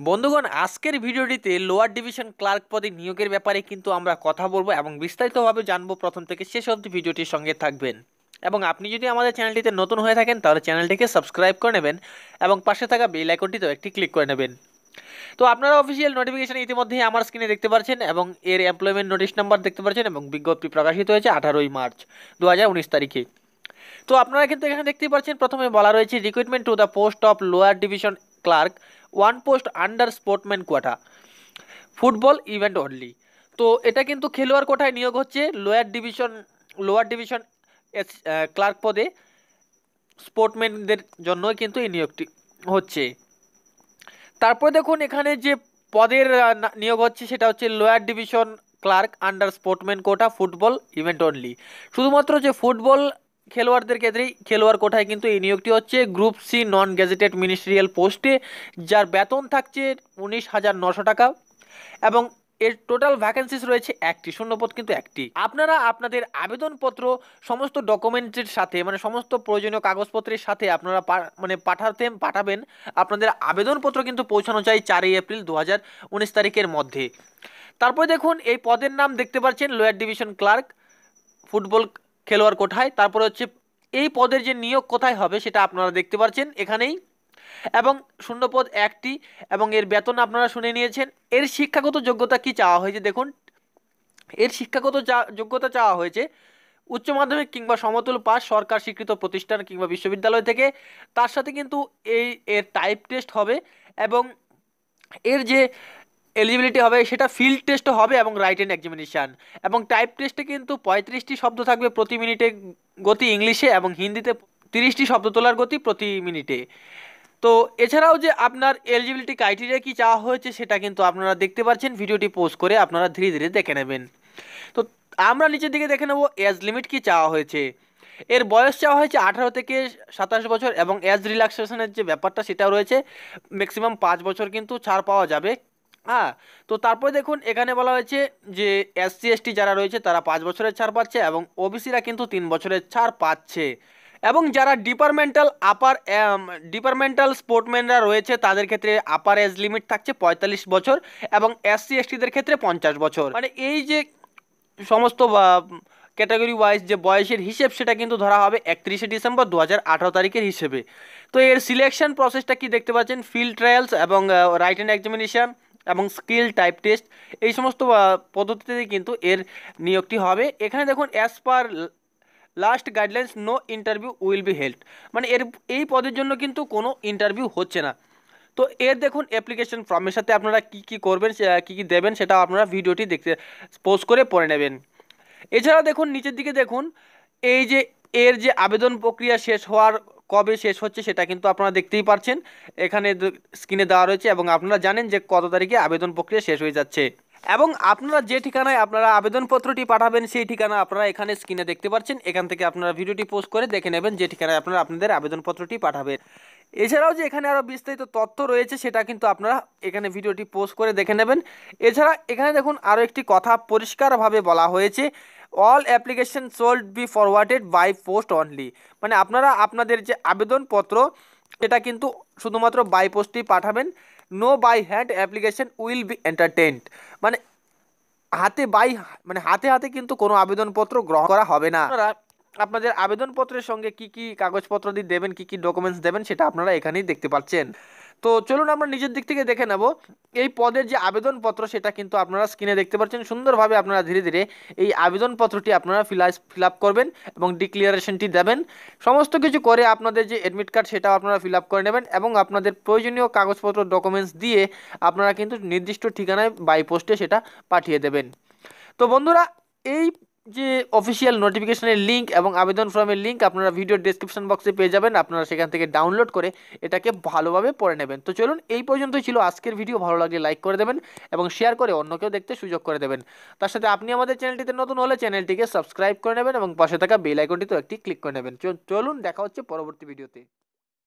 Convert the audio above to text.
বন্ধুগণ, আজকের ভিডিওটিতে লোয়ার ডিভিশন ক্লার্ক পদে নিয়োগের ব্যাপারে কিন্তু আমরা কথা বলব এবং বিস্তারিতভাবে জানব প্রথম থেকে শেষ অবধি ভিডিওটির সঙ্গে থাকবেন। এবং আপনি যদি আমাদের চ্যানেলটিতে নতুন হয়ে থাকেন, তাহলে চ্যানেলটিকে সাবস্ক্রাইব করে নেবেন এবং পাশে থাকা বেল আইকনটিতেও একটি ক্লিক করে নেবেন। তো আপনারা অফিসিয়াল নোটিফিকেশন ইতিমধ্যেই আমার স্ক্রিনে দেখতে পাচ্ছেন এবং এর এমপ্লয়মেন্ট নোটিশ নাম্বার দেখতে পাচ্ছেন এবং বিজ্ঞপ্তি প্রকাশিত হয়েছে আঠারোই মার্চ দু হাজার উনিশ তারিখে। তো আপনারা কিন্তু এখানে দেখতেই পাচ্ছেন, প্রথমে বলা রয়েছে recruitment to the post of lower division clerk one post under sportsman quota. Football event only তো এটা কিন্তু খেলোয়াড় কোঠায় নিয়োগ হচ্ছে lower division lower division clerk পদে স্পোর্টম্যানদের জন্য কিন্তু এই নিয়োগটি হচ্ছে। তারপরে দেখুন এখানে যে পদের নিয়োগ হচ্ছে সেটা হচ্ছে lower division clerk under sportsman quota football event only শুধুমাত্র যে ফুটবল খেলোয়াড়দের ক্ষেত্রেই খেলোয়াড় কোঠায় কিন্তু এই নিয়োগটি হচ্ছে group C non gazetted ministerial পোস্টে যার বেতন থাকছে উনিশ হাজার নশো টাকা এবং এর টোটাল ভ্যাকেন্সিস রয়েছে একটি, শূন্যপদ কিন্তু একটি। আপনারা আপনাদের আবেদনপত্র, সমস্ত ডকুমেন্টের সাথে মানে সমস্ত প্রয়োজনীয় কাগজপত্রের সাথে আপনারা মানে পাঠাতে, পাঠাবেন। আপনাদের আবেদনপত্র কিন্তু পৌঁছানো চাই চারই এপ্রিল দু হাজার উনিশ তারিখের মধ্যে। তারপরে দেখুন, এই পদের নাম দেখতে পাচ্ছেন লোয়ার ডিভিশন ক্লার্ক ফুটবল খেলোয়াড় কোঠায়, তারপরে হচ্ছে এই পদের যে নিয়োগ কোথায় হবে সেটা আপনারা দেখতে পাচ্ছেন এখানেই। এবং শূন্যপদ একটি এবং এর বেতন আপনারা শুনে নিয়েছেন। এর শিক্ষাগত যোগ্যতা কি চাওয়া হয়েছে দেখুন। এর শিক্ষাগত যোগ্যতা চাওয়া হয়েছে উচ্চ মাধ্যমিক কিংবা সমতুল পাস সরকার স্বীকৃত প্রতিষ্ঠান কিংবা বিশ্ববিদ্যালয় থেকে। তার সাথে কিন্তু এই, এর টাইপ টেস্ট হবে এবং এর যে এলিজিবিলিটি হবে, সেটা ফিল্ড টেস্টও হবে এবং রাইট এন্ড এক্সামিনেশান এবং টাইপ টেস্টে কিন্তু পঁয়ত্রিশটি শব্দ থাকবে প্রতি মিনিটে গতি ইংলিশে এবং হিন্দিতে তিরিশটি শব্দ তোলার গতি প্রতি মিনিটে। তো এছাড়াও যে আপনার এলিজিবিলিটি ক্রাইটেরিয়া কি চাওয়া হয়েছে সেটা কিন্তু আপনারা দেখতে পাচ্ছেন, ভিডিওটি পোস্ট করে আপনারা ধীরে ধীরে দেখে নেবেন। তো আমরা নিচের দিকে দেখে নেব এজ লিমিট কি চাওয়া হয়েছে? এর বয়স চাওয়া হয়েছে আঠারো থেকে সাতাশ বছর এবং এজ রিল্যাক্সেশনের যে ব্যাপারটা সেটাও রয়েছে ম্যাক্সিমাম পাঁচ বছর কিন্তু ছাড় পাওয়া যাবে। হ্যাঁ তো তারপরে দেখুন, এখানে বলা হয়েছে যে এসসি এসটি যারা রয়েছে, তারা পাঁচ বছরের ছাড় পাচ্ছে এবং ওবিসিরা কিন্তু তিন বছরের ছাড় পাচ্ছে। এবং যারা ডিপার্টমেন্টাল আপার ডিপার্টমেন্টাল স্পোর্টম্যানরা রয়েছে, তাদের ক্ষেত্রে আপার এজ লিমিট থাকছে পঁয়তাল্লিশ বছর এবং এসসি এসটিদের ক্ষেত্রে পঞ্চাশ বছর। মানে এই যে সমস্ত ক্যাটাগরি ওয়াইজ যে বয়সের হিসেব, সেটা কিন্তু ধরা হবে একত্রিশে ডিসেম্বর দু হাজার আঠেরো তারিখের হিসেবে। তো এর সিলেকশন প্রসেসটা কি দেখতে পাচ্ছেন? ফিল্ড ট্রায়ালস এবং রাইট অ্যান্ড এক্সামিনেশন এবং স্কিল টাইপ টেস্ট এই সমস্ত পদ্ধতিতে কিন্তু এর নিয়োগটি হবে। এখানে দেখুন as per last guidelines no interview will be held মানে এর, এই পদের জন্য কিন্তু কোনো ইন্টারভিউ হচ্ছে না। তো এর দেখুন অ্যাপ্লিকেশন ফর্মের সাথে আপনারা কী কী করবেন কী কী দেবেন সেটা আপনারা ভিডিওটি দেখতে পোস্ট করে পড়ে নেবেন। এছাড়া দেখুন, নিচের দিকে দেখুন, এই যে, এর যে আবেদন প্রক্রিয়া শেষ হওয়ার কবে শেষ হচ্ছে সেটা কিন্তু আপনারা দেখতেই পারছেন। এখানে স্ক্রিনে দেওয়া রয়েছে এবং আপনারা জানেন যে কত তারিখে আবেদন প্রক্রিয়া শেষ হয়ে যাচ্ছে। এবং আপনারা যে ঠিকানায় আপনারা আবেদনপত্রটি পাঠাবেন সেই ঠিকানা আপনারা এখানে স্ক্রিনে দেখতে পাচ্ছেন। এখান থেকে আপনারা ভিডিওটি পোস্ট করে দেখে নেবেন যে ঠিকানায় আপনারা আপনাদের আবেদনপত্রটি পাঠাবেন। এছাড়াও যে এখানে আরও বিস্তারিত তথ্য রয়েছে, সেটা কিন্তু আপনারা এখানে ভিডিওটি পোস্ট করে দেখে নেবেন। এছাড়া এখানে দেখুন আরও একটি কথা পরিষ্কারভাবে বলা হয়েছে all application should be forwarded by post only মানে আপনারা আপনাদের যে আবেদনপত্র এটা কিন্তু শুধুমাত্র বাই পোস্টই পাঠাবেন। No by hand application will be entertained মানে হাতে বাই মানে হাতে হাতে কিন্তু কোনো আবেদনপত্র গ্রহণ করা হবে না। আপনাদের আবেদনপত্রের সঙ্গে কি কি কাগজপত্র দিয়ে দেবেন, কি কি ডকুমেন্টস দেবেন সেটা আপনারা এখানেই দেখতে পাচ্ছেন। তো চলুন আমরা নিজের দিক থেকে দেখে নেব। এই পদের যে আবেদনপত্র সেটা কিন্তু আপনারা স্ক্রিনে দেখতে পাচ্ছেন। সুন্দরভাবে আপনারা ধীরে ধীরে এই আবেদনপত্রটি আপনারা ফিল আপ করবেন এবং ডিক্লিয়ারেশনটি দেবেন। সমস্ত কিছু করে আপনাদের যে অ্যাডমিট কার্ড সেটাও আপনারা ফিল আপ করে নেবেন এবং আপনাদের প্রয়োজনীয় কাগজপত্র ডকুমেন্টস দিয়ে আপনারা কিন্তু নির্দিষ্ট ঠিকানায় বাই পোস্টে সেটা পাঠিয়ে দেবেন। তো বন্ধুরা, এই যে অফিসিয়াল নোটিফিকেশনের লিঙ্ক এবং আবেদন ফর্মের লিঙ্ক আপনারা ভিডিও ডিসক্রিপশন বক্সে পেয়ে যাবেন। আপনারা সেখান থেকে ডাউনলোড করে এটাকে ভালোভাবে পড়ে নেবেন। তো চলুন এই পর্যন্তই ছিল আজকের ভিডিও ভালো লাগলে লাইক করে দেবেন এবং শেয়ার করে অন্যকেও দেখতে সুযোগ করে দেবেন। তার সাথে আপনি আমাদের চ্যানেলটিতে নতুন হলে চ্যানেলটিকে সাবস্ক্রাইব করে নেবেন এবং পাশে থাকা বেল আইকনটিতেও একটি ক্লিক করে নেবেন। চলুন দেখা হচ্ছে পরবর্তী ভিডিওতে